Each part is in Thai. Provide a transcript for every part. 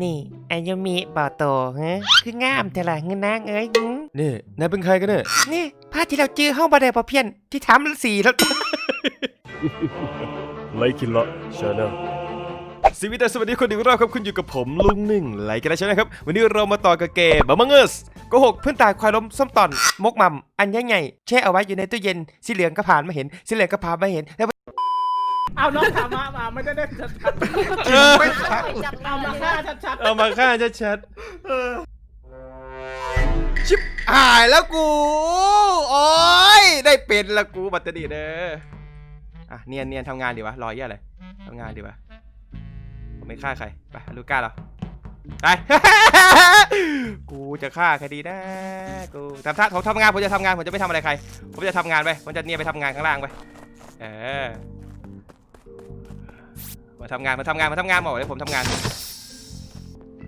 นี่อายุมิบอโตฮะคืองามแต่ละเงินนางเอ้ยหึนี่นายเป็นใครกันเนี่ยนี่ผ้าที่เราจื้อห้องบันไดพอเพี้ยนที่ทำสีแล้ว ไลคินละชาแนลสวัสดีสวัสดีคนอีกรอบครับคุณอยู่กับผมลุงหนึ่งไลคินละชาแนลครับ วันนี้เรามาต่อกับเกมบัมเงสโกหกเพื่อนตายควายล้มส้มตอน มกมัมอันใหญ่ๆแช่เอาไว้อยู่ในตู้เย็นสีเหลืองก็ผ่านมาเห็นสีเหลืองก็ผ่านมาเห็นแล้ว เอาน้องถามมามาไม่ได้ได้ชัดเออ ๆเอามาฆ่าชัดเอามาฆ่าชัดๆชิบหายแล้วกู โอ้ย ได้เป็นละกูบัตรดีเด้ออะเนียนเนียนทำงานดีวะ รอเยี่ยอะไรทำงานดีวะ ผมไม่ฆ่าใคร ไปลูก้าเราไป กูจะฆ่าใครดีนะกูทำท่าผมทำงาน ผมจะทำงาน ผมจะไม่ทำอะไรใคร ผมจะทำงานไป ผมจะเนียนไปทำงานข้างล่างไป เออ มาทำงานมาทำงานมาทำงานบอกเลยผมทำงาน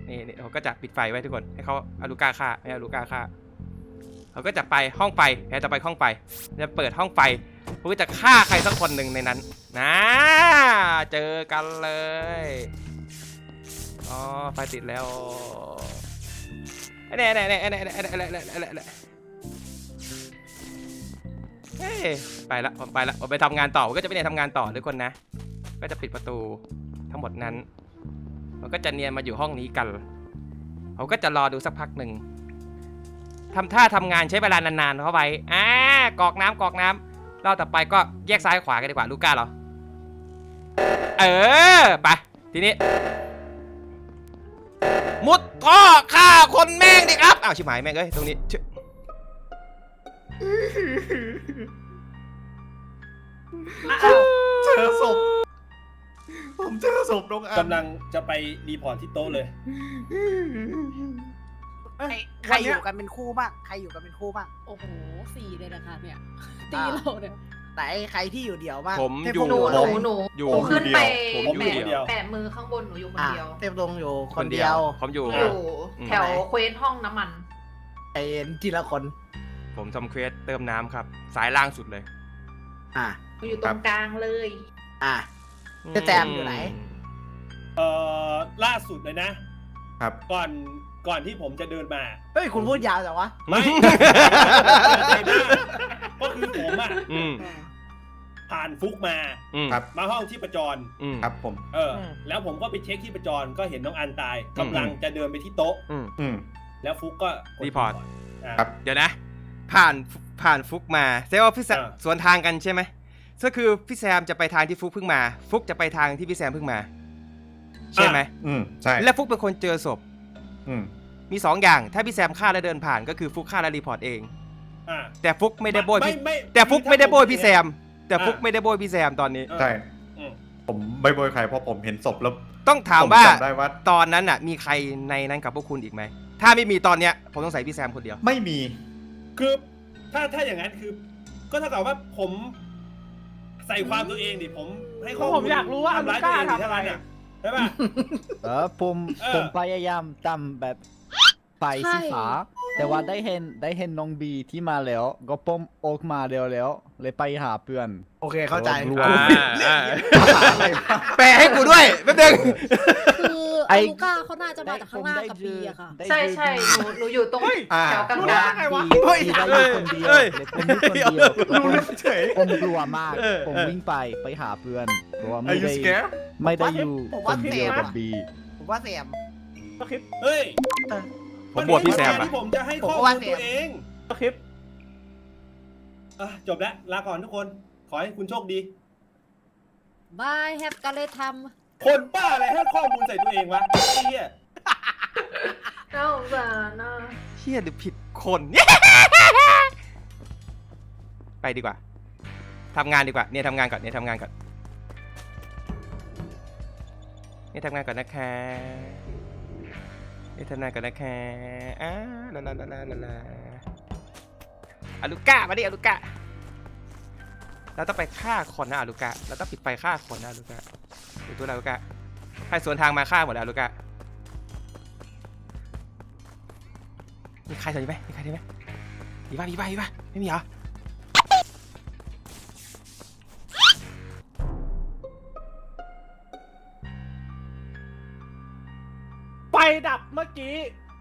นี่นี่เขาก็จะปิดไฟไว้ทุกคน ให้เขาอาลูกาฆ่าให้อาลูกาฆ่าเขาก็จะไปห้องไฟแพ้จะไปห้องไฟจะเปิดห้องไฟเพื่อจะฆ่าใครสักคนหนึ่งในนั้นนะเจอกันเลยอ๋อไฟติดแล้วเนี่ยเนี่ยเนี่ยเนี่ยเนี่ยเนี่ยไปละผมไปละผมไปทำงานต่อก็จะไปเนี่ยทำงานต่อทุกคนนะ ก็จะปิดประตูทั้งหมดนั้น มันก็จะเนียนมาอยู่ห้องนี้กันเขาก็จะรอดูสักพักหนึ่งทำท่าทำงานใช้เวลานานๆเข้าไว้อ่ากรอกน้ำกรอกน้ำเราต่อไปก็แยกซ้ายขวากันดีกว่าลูก้าเหรอ เออ ไป ทีนี้ มุดท่อฆ่าคนแม่งดิครับอ้าวชิบหายแม่งเอ้ยตรงนี้ชิเจอศพ ผมเจอศพน้องอันกำลังจะไปรีพอร์ตที่โต๊ะเลยเอ้ยใครวันอเนี้ยยู่กันเป็นคู่บ้างใครอยู่กันเป็นคู่บ้างโอ้โหสี่เลยนะคะเนี่ยตีเราเนี่ยแต่ไอ้ใครที่อยู่เดี่ยวบ้างผมเทพอยู่พงศ์หนูอยู่หนูไหนหนูอยู่หนูขึ้นไปผมอยู่แปะเดียว แปะมือข้างบนหนูอยู่คนอะเดียวเทพพงศ์อยู่คนเดียวผมอยู่ อยู่อืม แถวเควสห้องน้ำมันไอ้ทีละคน ผมทำเควสเติมน้ำครับ สายล่างสุดเลย อะ หนูอยู่ตรงกลางเลย อะ เจ๊แจมอยู่ไหน เอ่อล่าสุดเลยนะ ครับ ก่อนก่อนที่ผมจะเดินมา เฮ้ย คุณพูดยาวจังวะไม่ ก็คือผมอะอืมผ่านฟุกมา อืมครับ มาห้องที่ประจร อืม ครับผม เออ แล้วผมก็ไปเช็คที่ประจรก็เห็นน้องอันตายกำลังจะเดินไปที่โต๊ะ อืมอืมแล้วฟุกก็กดรีพอร์ต อ่า ครับ เดี๋ยวนะ ผ่านผ่านฟุกมาแสดงว่าพี่แซมอ่า สวนทางกันใช่ไหม ก็คือพี่แซมจะไปทางที่ฟุกเพิ่งมา ฟุกจะไปทางที่พี่แซมเพิ่งมา ใช่ไหมอืมใช่และฟุกเป็นคนเจอศพ อืมมีสองอย่าง ถ้าพี่แซมฆ่าแล้วเดินผ่านก็คือฟุกฆ่าแล้วรีพอร์ตเองอ่าแต่ฟุกไม่ได้โบยพี่ไม่แต่ฟุกไม่ได้โบยพี่แซม แต่ฟุกไม่ได้โบยพี่แซมตอนนี้เออใช่อืมผมไม่โบยใครเพราะผมเห็นศพแล้วต้องถามผมว่าจำได้ว่าตอนนั้นน่ะ มีใครในนั้นกับพวกคุณอีกไหมถ้าไม่มีตอนเนี้ยผมต้องใส่พี่แซมคนเดียว ไม่มี คือถ้าถ้าอย่างนั้นคือ ก็เท่ากับว่าผม ใส่ความตัวเองดิผมให้ข้อผมอยากรู้ว่าอทำนุร้ายกาตัวเองดิทำเท่าอะไรนั้นอะอะใช่ป่ะ เออผมเออ ผมพยายามทำแบบไปสีฟ้าแต่ว่าได้เห็นได้เห็นน้องบีที่มาแล้ว ก็ผมออกมาเร็วแล้วเลยไปหาเพื่อน โอเคเข้าใจ รวม อ่าอ่าอะไรวะแปลให้กูด้วยแป๊บนึงคือ ไอ้ อาลูก้าเขาน่าจะมาจากข้างล่างกับบีอะค่ะได้ใช่ยืนใช่หนูหนูอยู่ตรงอ่า แถวกลางรู้กได้ลางไงวะบีเฮ้ยบีได้อยู่คนเดียวเฮ้ย เลยผมอยู่คนเดียวรู้เฉย ผมกลัวมาก เออ ผมเออวิ่งไปไปหาเพื่อนเพราะว่า Are ไม่ you ได้ scared ไม่ได้อยู่ผมคว่านเดียวเซฟ กับบีผมว่าแซมก็คลิปเฮ้ยผมบวชพี่แซมนอะที่ผมจะให้ผมข้อก็มูว่าลแซมตัวเองก็คลิปอะจบแล้วลาก่อนทุกคน ขอให้คุณโชคดี บายแฮปกันเลยท คนป้าอะไรให้ข้อมูลใส่ตัวเองวะไอ้เหี้ยำน่าสงสารนะเฮียหรือผิดคนไปดีกว่าทำงานดีกว่าเนี่ยทำงานก่อนเนี่ยทำงานก่อนเนี่ยทำงานก่อนนะคะเนี่ยทำงานก่อนนะคะอ้าลาลาลาลาลาลาอาลูก้ามาดิอาลูก้าเราต้องไปฆ่าคนนะอาลูก้าเราต้องปิดไฟฆ่าคนนะอาลูก้า ดูตัวอาลูก้าใครสวนทางมาฆ่าหมดแล้วอาลูก้ามีใครสนใจไหมมีใครได้ไหมมีป่ะมีป่ะมีป่ะไม่มีเหรอไปดับเมื่อกี้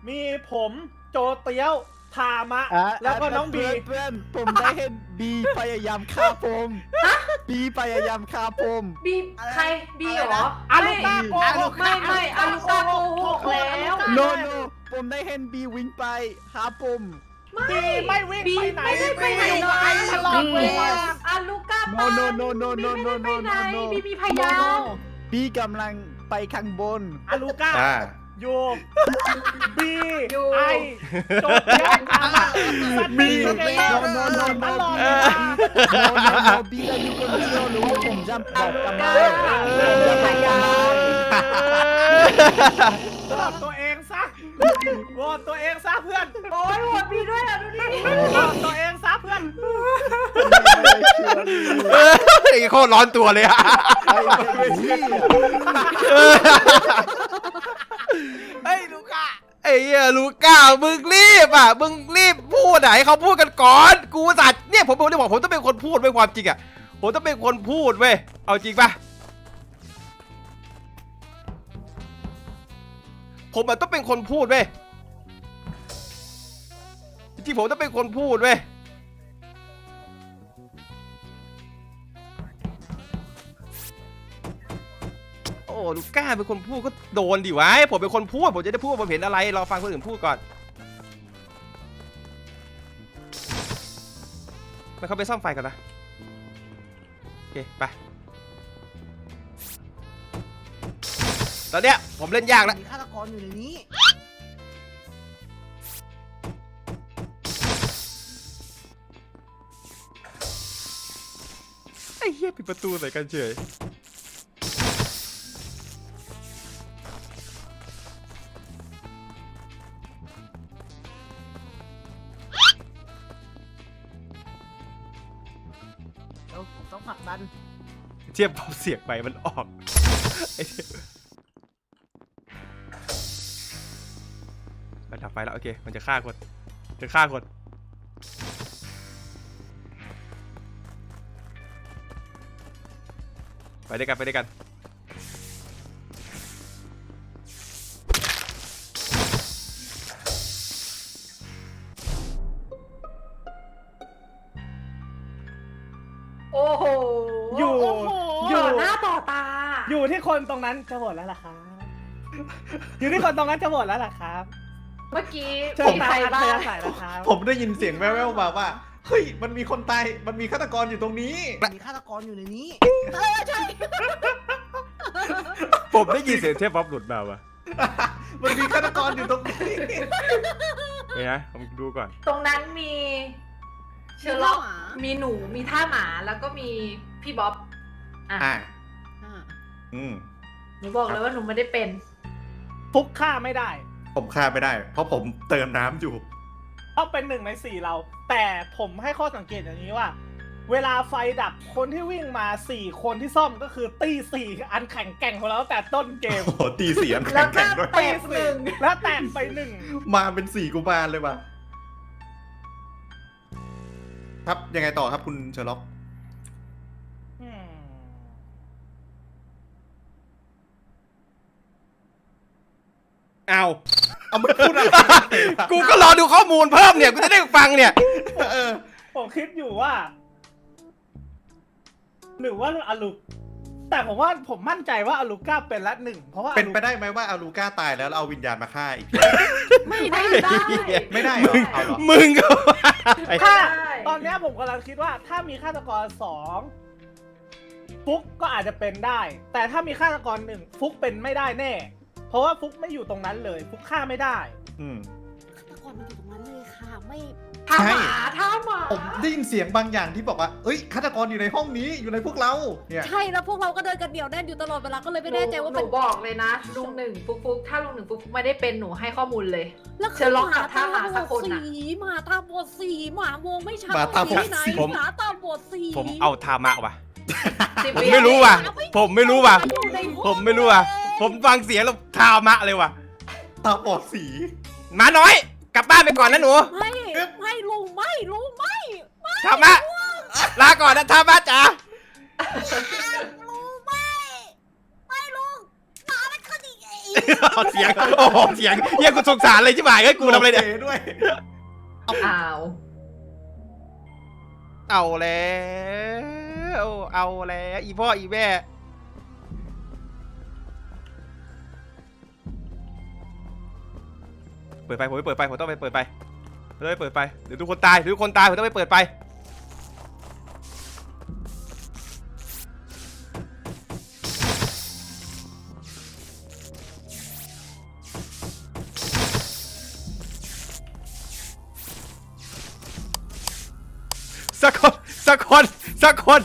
มีผมโจเตียวทามะอะแล้วก็น้องบีเพื่อนเพื่อนผมได้เห็นบีพยายามฆ่าผม บีพยายามฆ่าผมบีใครบีเหรออาลูก้าโกหกไม่ไม่อาลูก้าโกหกแล้วโนโนผมได้เห็นบีวิ่งไปหาผมบีไม่วิ่งบีไปไหนไม่ได้ไปไหนบีเลไปยตลอดเวลาอาลูก้าโนปาโนโนโนโนโนโนบีไม่ได้ไปไหนโนบีมีพยานบีกำลังไปข้างบนอาลูก้าอ่าอ ยู่บีอยู่ ไอโจเตียวทามะสตีเกเตอร์โนโนโนตลอดโนเวลาโนโนโนบีได้อยู่คนเดียวหรือว่าผมจะบอกทำไมมีพยานโหวตตัวเองซะโหวตตัวเองซะเพื่อนโอ้ยโหวตบีด้วยอะดูดิโหวตตัวเองซะเพื่อนไอ้โคตรร้อนตัวเลยอะ ไอ้เด็ก นี่ไอ้ลูก้าไอ้เหี้ยลูก้ามึงรีบอะมึงรีบพูดไหนเขาพูดกันก่อน กูสัตว์เนี่ยผมผมได้บอกผมต้องเป็นคนพูดไว้ความจริงอะผมต้องเป็นคนพูดเว้ยเอาจริงปะผมอะต้องเป็นคนพูดเว้ยจริงผมต้องเป็นคนพูดเว้ย ลูก้าเป็นคนพูดก็โดนดิวะผมเป็นคนพูดผมจะได้พูดว่าผมเห็นอะไรรอฟังคนอื่นพูดก่อนมันเขาไปซ่อมไฟกันนะโอเคไปตอนเนี้ยผมเล่นยากแล้วมีฆาตกรอยู่ในนี้ ไอ้เหี้ยปิดประตูใส่กันเฉย เทียบเบาเสียงไปมันออกไอ้เทียมันดับไฟแล้วโอเค มันจะฆ่าคนจะฆ่าคนไปด้วยกันไปด้วยกัน ตรงนั้นจะโหวตแล้วล่ะครับอยู่ที่คนตรงนั้นจะโหวตแล้วล่ะครับเมื่อกี้เชิญมีตาใครอัจบ้าฉงริยะใส่นะครับผมได้ยินเสียงแว่วๆมาว่า เฮ้ย มันมีคนตาย มันมีฆาตกรอยู่ตรงนี้ มีฆาตกรอยู่ในนี้ ผมได้ยินเสียงเทพบ๊อบหลุดมาวะมันมีฆาตกรอยู่ตรงนี้เฮ้ยนะผมดูก่อน ตรงนั้นมีเชอร์ล็อกมีหมามีหนูมีท่าหมาแล้วก็มีพี่บ๊อบอะ อ่าอ่าอืมห นูบอกเลยว่าหนูไม่ได้เป็น ฟุกฆ่าไม่ได้ ผมฆ่าไม่ได้ เพราะผมเติมน้ำอยู่ ต้องเป็นหนึ่งในสี่เรา แต่ผมให้ข้อสังเกตอย่างนี้ว่า เวลาไฟดับคนที่วิ่งมาสี่คนที่ซ่อมก็คือตีสี่อันแข่งแกร่งของเราตั้งแต่ต้นเกมโอ้โหตีเสียงแล้วก็แข็งๆด้วย แตกหนึ่ง แล้วแตกไปหนึ่งมาเป็นสี่กุมารเลยว่ะ ครับยังไงต่อครับคุณเชอร์ล็อก เอา เอาไม่พูดอะไรกูก็รอดูข้อมูลเพิ่มเนี่ย กูจะได้ฟังเนี่ย เออผมคิดอยู่ว่า หรือว่าอาลุกแต่ผมว่าผมมั่นใจว่าอาลุก้าเป็นละหนึ่งเพราะว่าเป็นไปอาลุได้ไหมว่าอาลูก้าตายแล้วแล้วเอาวิญญาณมาฆ่าอีกที ไม่ได้ได้ไม่ได้เหรอเอาเหรอ มึงก็ว่าไอ้ถ้าได้ ตอนเนี้ยผมกำลังคิดว่า ถ้ามีฆาตกรสองฟุกก็อาจจะเป็นได้ แต่ถ้ามีฆาตกรหนึ่งฟุกเป็นไม่ได้แน่เพ ราะว่าฟุกไม่อยู่ตรงนั้นเลย ฟุกฆ่าไม่ได้ อืม ฆาตกรมันอยู่ตรงนั้นเลยค่ะ ไม่ท่าใช่หมาท่าหมาผมได้ยินเสียงบางอย่างที่บอกว่า เอ้ยฆาตกรอยู่ในห้องนี้อยู่ในพวกเรา เนี่ย ใช่แล้วพวกเราก็เดินกันเดี่ยวแน่นอยู่ตลอดเวลาก็เลยไม่แน่ใจว่าหเป็นูนบอกเลยนะ ลุงหนึ่งฟุกฟุกถ้าลุงหนึ่งฟุกฟุกไม่ได้เป็นหนูให้ข้อมูลเลย แล้วเชอร์ล็อกกับท่าหมาสักคนสีน่ะ หมาตาบอดสีหมามองไม่ชัดหมาตาบอดสี ไหนสีผม หมาตาบอดสีผมเอาทามะว่ะ สิบผมวิไม่รู้ว่ะ ผมไม่รู้ว่ะ อยู่ในห้องผมไม่รู้ว่ะ ผมฟังเสียงแล้วทามะเลยว่ะตาบอดสี หมาน้อย กลับบ้านไปก่อนนะหนูไม่ไม่ลุงไม่ลุงไม่ทามะลาก่อนนะทามะจ๋าลุงไม่ไม่ลุงหมามันก็ดีอีออกเสียงโอ้โหเสียงเฮียกูสงสารเลยใช่ไหมเฮ้ยกูทำอะไรเนี่ยโคด้วย อ้าวเอาแล้ว เอาแล้ว อีพ่ออีแม่ เปิดไฟผมไม่เปิดไฟผมต้องไปเปิดไฟผมต้องไปเปิดไฟเดี๋ยวทุกคนตายเดี๋ยวทุกคนตายผมต้องไปเปิดไฟสักคนสักคนสักคน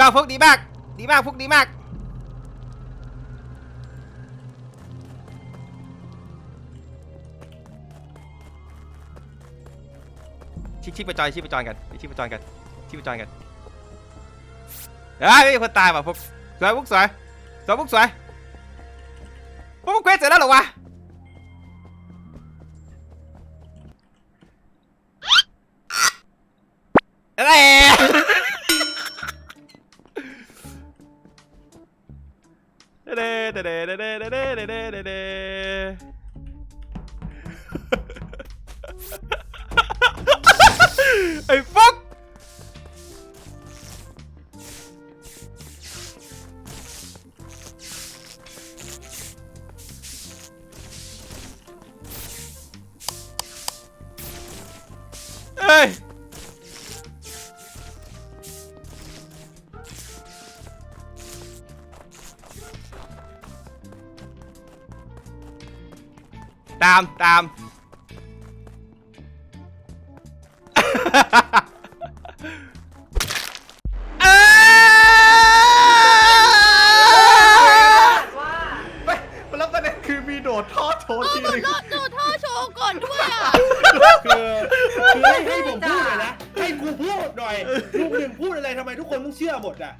มากพวกดีมาก ดีมากพวกดีมาก ชิคชิคไปจอยชิคไปจอยกันชิคไปจอยกันชิคไปจอยกันเฮ้ยไม่มีคนตายว่ะพวกสวยพวกสวยสวยพวกสวยพวกมึงเควสเสร็จแล้วเหรอวะ เด้เด้เด้เด้เด้เด้เด้ ตามตาม เอ้ยว่าไม่แล้วประเด็นคือมีโดดท่อโชว์ทีนึง โดดท่อโชว์ก่อนด้วยอะ คือคือให้ให้ผมพูดเลยนะ ให้กูพูดหน่อยลูกหนึ่งพูดอะไรทำไมทุกคนต้องเชื่อหมดอะ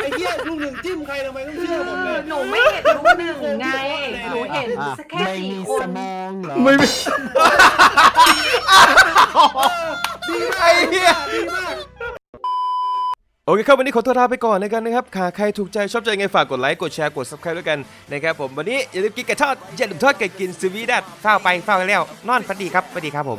ไอ้เหี้ยลูกหนึ่งจิ้มใครทำไมต้องเชื่อหมดเลยหนูไม่เห็นลูกหนึ่งไงหนูเห็นอะแค่ไม่สี่มีคสน มองเหรอไม่มี ดีมากไอ้เหี้ย ดีมาก โอเคครับวันนี้ขอตัวลาไปก่อนแล้วกันนะครับหากใครถูกใจชอบใจไงฝากกดไลค์กดแชร์กด subscribe ด้วยกันนะครับผมวันนี้อย่าลืมกินไก่ทอดอย่าลืมทอดไก่กินสวีดัตเฝ้าไปเฝ้าไปแล้วนอนฝันดีครับฝันดีครับผม